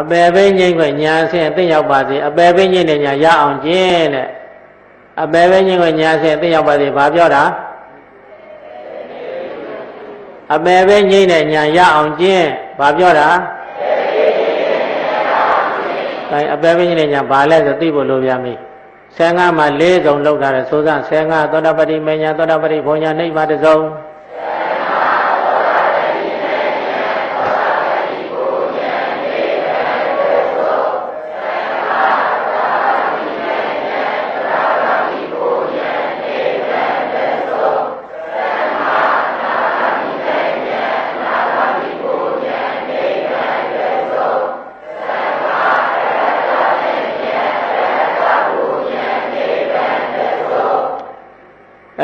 အပယ်ပိငိမ့်ခွညာဆင်းသိရောက်ပါစေအပယ်ပိငိမ့်တဲ့ညာရအောင်ကျင့်တဲ့အပယ်ပိငိမ့်ခွညာဆင်းသိရောက်ပါစေဘာပြောတာအပယ်ပိငိမ့်တဲ့ညာရအောင်ကျင့်ဘာပြောတာအဲအပယ်ပိငိမ့်တဲ့ညာဘာလဲဆိုသိဖို့လိုပြမည်15မှာ၄စုံလောက်ထားတယ်ဆိုစမ်း15သောတာပတိမညာသောတာပတိဘုံညာနိဗ္ဗာန်တစ်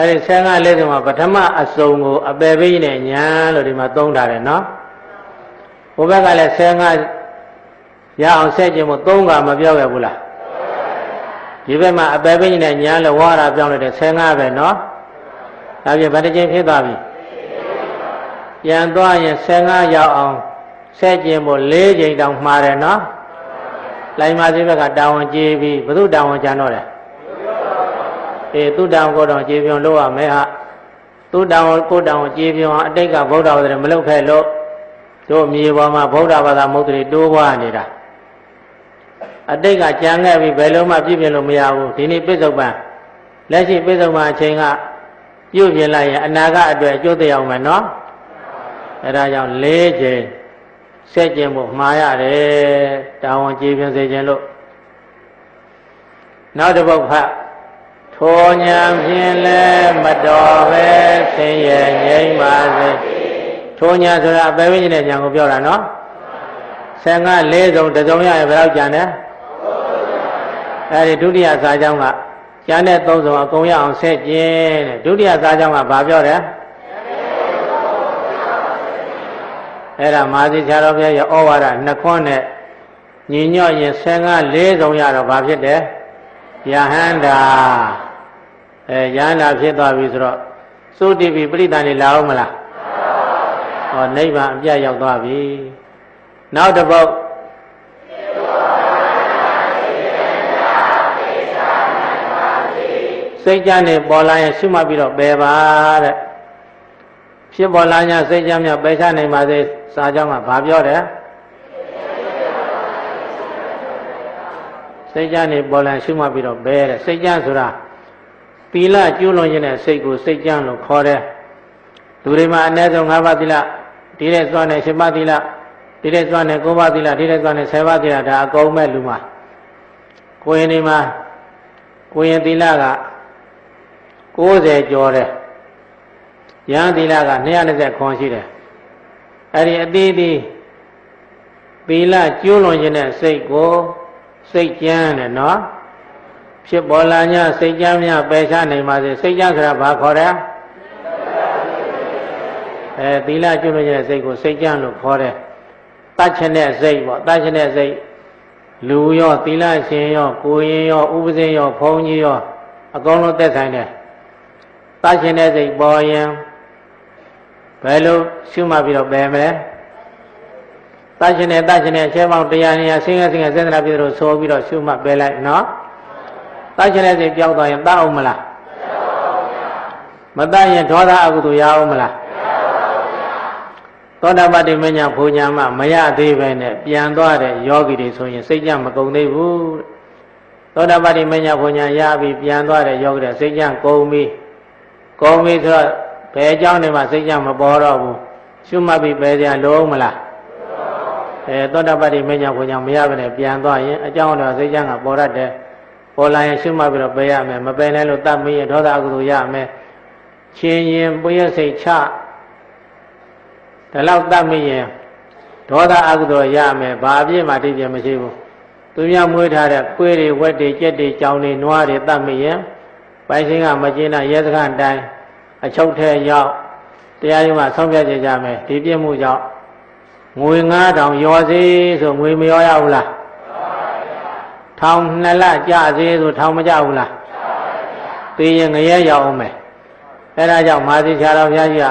အဲဒီ15လေးစုံမှာပထမအစုံကိုအပယ်ပိနဲ့ညာလို့ဒီမှာသုံးထားတယ်နော်ဘုဘက်ကလည်း15ရအောင်ဆက်ခြင်းမို့3ကမပြောခဲ့ဘူးလားဒီဘက်မှာအပယ်ပိနဲ့ညာလို့ဝါရပြောင်းလိုက်တယ်15ပဲနော်ဒါပြင်ဗတချင်းဖြစ်သွားပြီပြန်သွားရင်15ရောက်အောင်ဆက်ခြင်းမို့4ချိန်တောင်မှားတယ်နော်လိုင်မာစီဘက်ကတာဝန်ကြီးပြီးဘု து တာဝန်ကြံတော့တယ် အေးသူတောင်ကိုတောင်ကြေပြွန်လို့ရမယ်ဟာသူတောင်ကိုတောင်ကြေပြွန်အတိတ်ကဗုဒ္ဓဘာသာမလုပ်ခဲ့လို့တို့မြေပေါ်မှာဗုဒ္ဓဘာသာမဟုတ်တွေတိုးပွားနေတာအတိတ်ကကြံခဲ့ပြီးဘယ်လုံးမှပြည့်ပြည့်လို့မရဘူးဒီနေ့ပြစ္ဆုတ်ပံလက်ရှိပြစ္ဆုတ်ပံအချိန်ကပြုတ်ပြလိုက်ရင်အနာဂတ်အတွက်အကျိုးသက်ရောက်မယ်နော်အဲဒါကြောင့်၄ချိန်ဆက်ကျင်ဖို့မှားရတယ်တာဝန်ကြေပြွန်စေခြင်းလို့နောက်တစ်ပုဒ်ဖတ် ထိုညာဖြင့်လည်းမတော်ပဲဆင်းရဲငြိမ်းပါစေထိုညာဆိုတာအပေဝိညာဉ်နဲ့ညာကိုပြောတာနော်ဆင်က၄စုံတစ်စုံရရင်ဘယ်တော့ကြံတယ်အဲဒီဒုတိယစာကြောင်းကကျန်တဲ့၃စုံအကုန်ရအောင်ဆက်ကျင်းတဲ့ဒုတိယစာကြောင်းကဘာပြောတယ်အဲ့ဒါမာဇီဆရာတော်ဘုရားရဲ့ဩဝါဒနှစ်ခွန်းနဲ့ညီညွတ်ရင်ဆင်က၄စုံရတော့ဘာဖြစ်တယ်ယဟန္တာ အဲယန္တာဖြစ်သွားပြီဆိုတော့သုတိပိပရိသန်နေလာအောင်မလားဟောနိဗ္ဗာန်အပြတ်ရောက်သွားပြီနောက်တစ်ပုဒ်စိတ်ကြနေပေါ်လာရင်ရှုမှတ်ပြီးတော့ပယ်ပါတဲ့ဖြစ်ပေါ်လာ냐စိတ်ကြမြပယ်ချနိုင်ပါစေစာကြောင်းကဘာပြောတယ်စိတ်ကြနေပေါ်လာရှုမှတ်ပြီးတော့ဘဲတဲ့စိတ်ကြဆိုတာ ပီလကျူးလွန်ခြင်းတဲ့စိတ်ကိုစိတ်ကြလို့ခေါ်တယ်လူတွေမှာအ ਨੇ ဆုံး၅ပါးသီလဒီတဲ့စွမ်းနဲ့၈ပါးသီလဒီတဲ့စွမ်းနဲ့၉ပါးသီလဒီတဲ့စွမ်းနဲ့၁၀ပါးသီလဒါအကုန်မဲ့လူမှာကိုရင်ဒီမှာကိုရင်သီလက90ကျော်တယ်ယဟန်သီလက220ခွန်ရှိတယ်အဲ့ဒီအသေးသေးသီလကျူးလွန်ခြင်းတဲ့စိတ်ကိုစိတ်ကြမ်းတယ်နော် ဖြစ်ပေါ်လာ냐စိတ်ကြမ်းများပယ်ချနိုင်ပါစေစိတ်ကြမ်းဆိုတာဘာခေါ်တယ်အဲသီလကျွလွန်တဲ့စိတ်ကိုစိတ်ကြမ်းလို့ခေါ်တယ်တတ်ချင်တဲ့စိတ်ပေါ့တတ်ချင်တဲ့စိတ်လူရောသီလရှင်ရောကိုရင်ရောဥပဇင်းရောဘုံကြီးရောအကုန်လုံးသက်ဆိုင်တယ်တတ်ချင်တဲ့စိတ်ပေါ်ရင်ဘယ်လိုရှုမှတ်ပြီးတော့ပယ်မလဲတတ်ချင်တဲ့တတ်ချင်တဲ့အချက်ပေါင်းတရားနေရာဆင်းရဲဆင်းရဲစေတနာပြည့်လို့ဆိုပြီးတော့ရှုမှတ်ပယ်လိုက်နော် တတ်ချင်တဲ့စိတ်ပြောင်းသွားရင်တတ်အောင်မလားမတတ်ရင်ဒေါသအကုသိုလ်ရအောင်မလားသောတာပတ္တိမညာဘုံညာမမရသေးပဲနဲ့ပြန်သွားတဲ့ယောဂီတွေဆိုရင်စိတ်ကြမကုန်သေးဘူးသောတာပတ္တိမညာဘုံညာရပြီးပြန်သွားတဲ့ယောဂီတွေစိတ်ကြကုန်ပြီကုန်ပြီဆိုတော့ဘယ်အကြောင်းနဲ့မှစိတ်ကြမပေါ်တော့ဘူးရှုမှတ်ပြီးပဲကြလုံးမလားအဲသောတာပတ္တိမညာဘုံညာမရဘဲနဲ့ပြန်သွားရင်အကြောင်းတော့စိတ်ကြကပေါ်တတ်တယ်ပေါ် လာရင်ရှုမှတ်ပြီးတော့ပယ်ရမယ်မပယ်နိုင်လို့တတ်မရင်ဒေါသအကုသိုလ်ရမယ်ချင်းရင်ပွေးစိတ်ချဒါလောက်တတ်မရင်ဒေါသအကုသိုလ်ရမယ်ဘာအပြည့်မှတိကျမရှိဘူးသူများမွေးထားတဲ့ခွေးတွေဝက်တွေကြက်တွေကြောင်တွေနွားတွေတတ်မရင်ပိုင်ရှင်ကမကျင်းတဲ့ရဲစခန်းတိုင်းအချုပ်ထဲရောက်တရားရုံးကဆုံးဖြတ်ကြကြမယ်ဒီပြည့်မှုကြောင့်ငွေ9000ရောစေဆိုငွေမရောရဘူးလား ထောင်နှစ်လကြစေဆိုထောင်မကြဘူးလားသိရင်ငရဲရောက်အောင်မယ်အဲဒါကြောင့်မာသီဆရာတော်ဘုရားကြီးက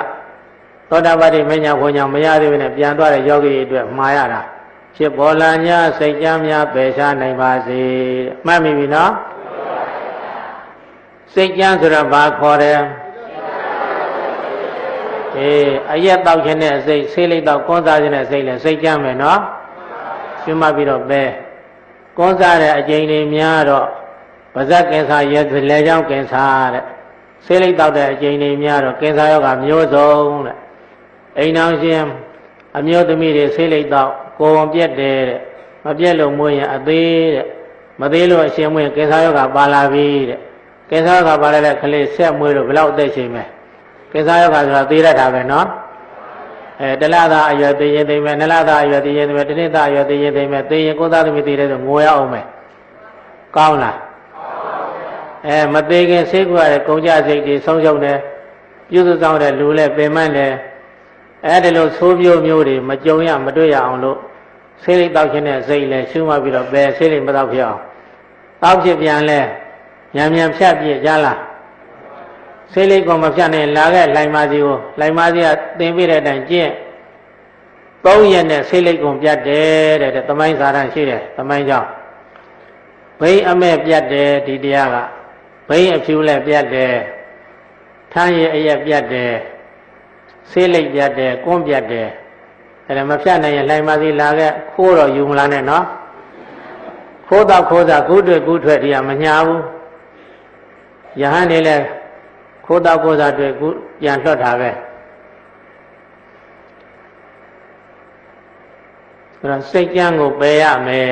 သောတာပတိမညာဘုံညာမရသေးဘူးနဲ့ပြန်သွားတဲ့ယောဂီတွေအတွက်မှားရတာဖြစ်ပေါ်လာ냐စိတ်ကြမ်းများပယ်ရှားနိုင်ပါစေမှတ်မိပြီနော်စိတ်ကြမ်းဆိုတော့ဘာခေါ်တယ်အေးအရက်တောက်ခြင်းနဲ့စိတ်ဆေးလိတ်တောက်ကွန်းစားခြင်းနဲ့စိတ်လည်းစိတ်ကြမ်းမယ်နော်ရှင်းမှပြီးတော့ပဲ ကွန်းစားတဲ့အကျိန်တွေများတော့ပါဇက်ကင်ဆာရဲလေကြောင်းကင်ဆာတဲ့ဆေးလိတ်တောက်တဲ့အကျိန်တွေများတော့ကင်ဆာရောဂါမျိုးစုံတဲ့အိမ်အောင်ရှင်အမျိုးသမီးတွေဆေးလိတ်တောက်ကိုယ်ဝန်ပြက်တယ်တဲ့မပြက်လို့မွေးရင်အသေးတဲ့မသေးလို့အရှင်မွေးကင်ဆာရောဂါပါလာပြီတဲ့ကင်ဆာရောဂါပါလာတဲ့ကလေးဆက်မွေးလို့ဘယ်လောက်အသက်ရှင်မလဲကင်ဆာရောဂါဆိုတာသေရတာပဲနော် အဲတလသာအရွယ်သိရင်သိမယ်နလသာအရွယ်သိရင်သိမယ်တနှစ်သာအရွယ်သိရင်သိမယ်သိရင်ကိုယ်သားသမီးသိတယ်ဆိုငိုရအောင်မယ်ကောင်းလားအဲမသေးခင်စိတ်ကရတဲ့ကုံကြစိတ်တွေဆုံးရှုံးတယ်ပြုစုဆောင်တဲ့လူလည်းပင်မတယ်အဲဒီလိုသိုးပြိုးမျိုးတွေမကြုံရမတွေ့ရအောင်လို့ဆေးလိပ်တောက်ခြင်းနဲ့စိတ်လည်းရှုမှတ်ပြီးတော့ဘယ်ဆေးလိပ်မတောက်ဖြစ်အောင်တောက်ဖြစ်ပြန်လဲညံညံဖြတ်ပြကြလား ဆေးလိပ်ကမဖြတ်နိုင်လာခဲ့လိုင်မာစီကိုလိုင်မာစီကသင်ပြတဲ့အတိုင်းကျင့်သုံးရက်နဲ့ဆေးလိပ်ကုန်ပြတ်တယ်တဲ့တမိုင်းစာရန်ရှိတယ်တမိုင်းကြောင့်ဘိန်းအမဲ့ပြတ်တယ်ဒီတရားကဘိန်းအဖြူလည်းပြတ်တယ်ထမ်းရည်အရက်ပြတ်တယ်ဆေးလိပ်ပြတ်တယ်ကွန်းပြတ်တယ်အဲ့ဒါမဖြတ်နိုင်ရင်လှိုင်ပါစီလာခဲ့ခိုးတော့ယူမလားနဲ့နော်ခိုးတော့ခိုးတာကုတွေ့ကုထွက်တရားမညာဘူးယဟန်နေလဲ ခိုးတော့ခိုးတာတွေ့ကုပြန်လွတ်တာပဲအဲ့တော့စိတ်ကြမ်းကိုပယ်ရမယ်